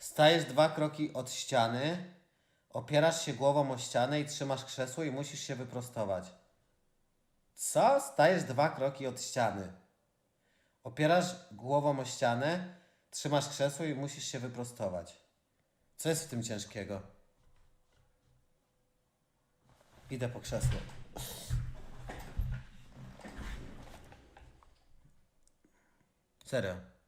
Stajesz dwa kroki od ściany, opierasz się głową o ścianę i trzymasz krzesło i musisz się wyprostować. Co? Stajesz dwa kroki od ściany. Opierasz głową o ścianę, trzymasz krzesło i musisz się wyprostować. Co jest w tym ciężkiego? Idę po krzesło. Serio.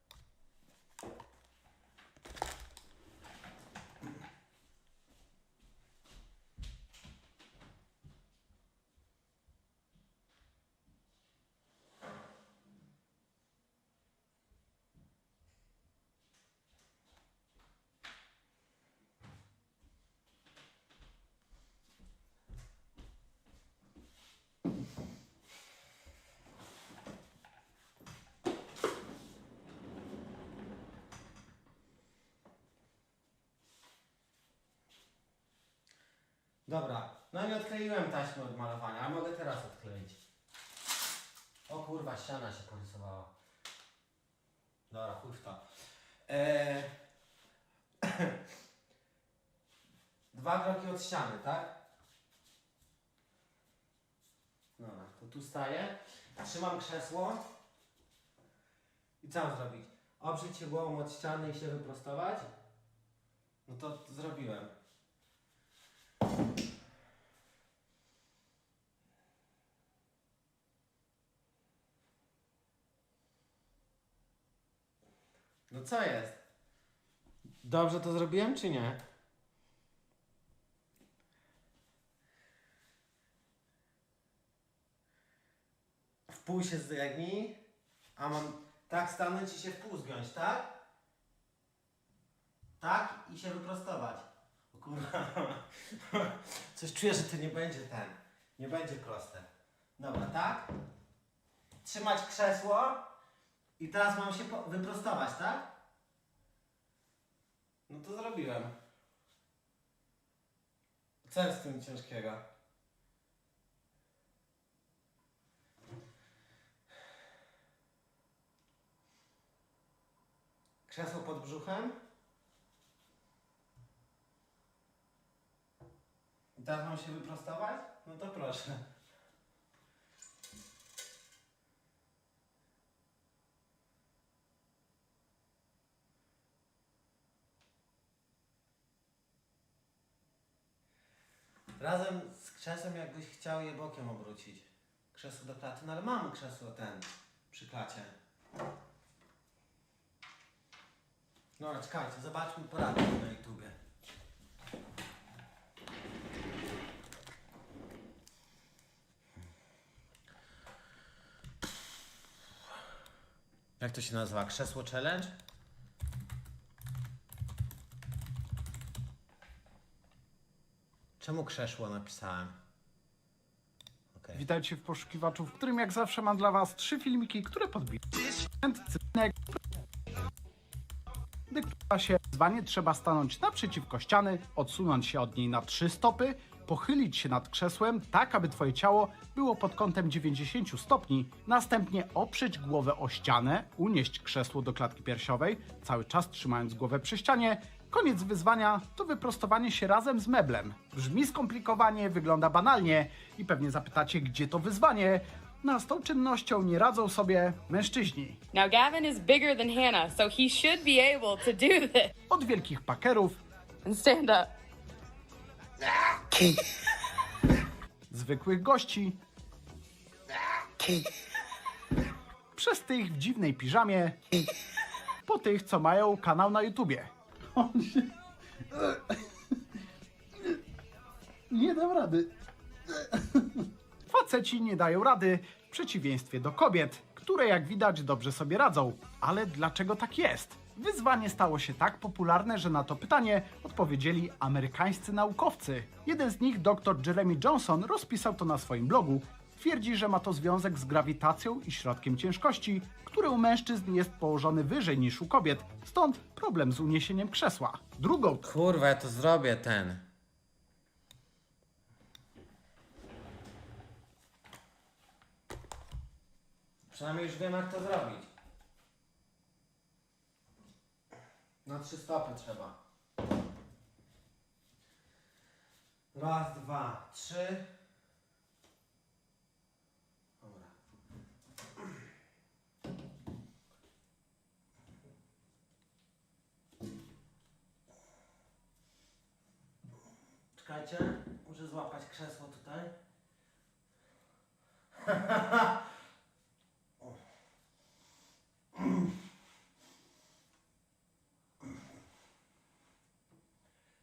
Dobra, no nie odkleiłem taśmy od malowania, a mogę teraz odkleić. O kurwa, ściana się porysowała. Dobra, chuj to. Eee... Dwa kroki od ściany, tak? Dobra, to tu staję, trzymam krzesło i co mam zrobić? Oprzeć się głową od ściany i się wyprostować? No to zrobiłem. No co jest? Dobrze to zrobiłem, czy nie? W pół się zdregnij, a mam tak stanąć i się w pół zgiąć, tak? Tak? I się wyprostować. O kurwa. Coś czuję, że to nie będzie ten. Nie będzie proste. Dobra, tak? Trzymać krzesło. I teraz mam się wyprostować, tak? No to zrobiłem. Co jest w tym ciężkiego? Krzesło pod brzuchem. Mam się wyprostować? No to proszę. Razem z krzesłem jakbyś chciał je bokiem obrócić. Krzesło do klaty, no ale mam krzesło ten przy klacie. No czekajcie, zobaczmy poradnik na YouTubie. Jak to się nazywa? Krzesło challenge? Czemu krzesło napisałem? Okej. Witajcie w poszukiwaczu, w którym jak zawsze mam dla Was trzy filmiki, które podbiją. Krywa się wyzwanie, trzeba stanąć naprzeciwko ściany, odsunąć się od niej na trzy stopy, pochylić się nad krzesłem tak, aby Twoje ciało było pod kątem 90 stopni, następnie oprzeć głowę o ścianę, unieść krzesło do klatki piersiowej, cały czas trzymając głowę przy ścianie. Koniec wyzwania to wyprostowanie się razem z meblem. Brzmi skomplikowanie, wygląda banalnie i pewnie zapytacie, gdzie to wyzwanie. No, z tą czynnością nie radzą sobie mężczyźni. Now, Gavin is bigger than Hannah, so he should be able to do this. Od wielkich pakerów, And stand up. zwykłych gości, przez tych w dziwnej piżamie, po tych, co mają kanał na YouTubie. On się... Nie dam rady. Faceci nie dają rady, w przeciwieństwie do kobiet, które jak widać dobrze sobie radzą. Ale dlaczego tak jest? Wyzwanie stało się tak popularne, że na to pytanie odpowiedzieli amerykańscy naukowcy. Jeden z nich, dr Jeremy Johnson, rozpisał to na swoim blogu. Twierdzi, że ma to związek z grawitacją i środkiem ciężkości, który u mężczyzn jest położony wyżej niż u kobiet, stąd problem z uniesieniem krzesła. Drugą Kurwa, ja to zrobię ten. Przynajmniej już wiem jak to zrobić. Na trzy stopy trzeba. Raz, dwa, trzy. Czekajcie, muszę złapać krzesło tutaj.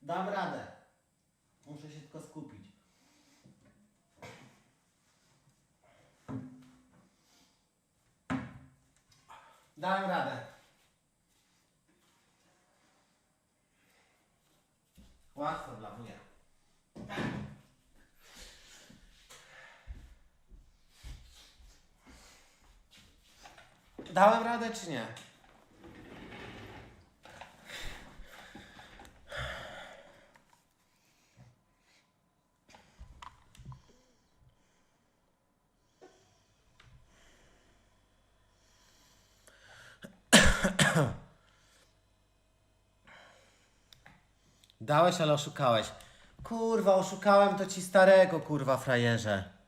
Dam radę. Muszę się tylko skupić. Dałem radę. Łatwo dla mnie. Dałem radę czy nie? Dałeś, ale oszukałeś. Kurwa, oszukałem to ci starego, kurwa, frajerze.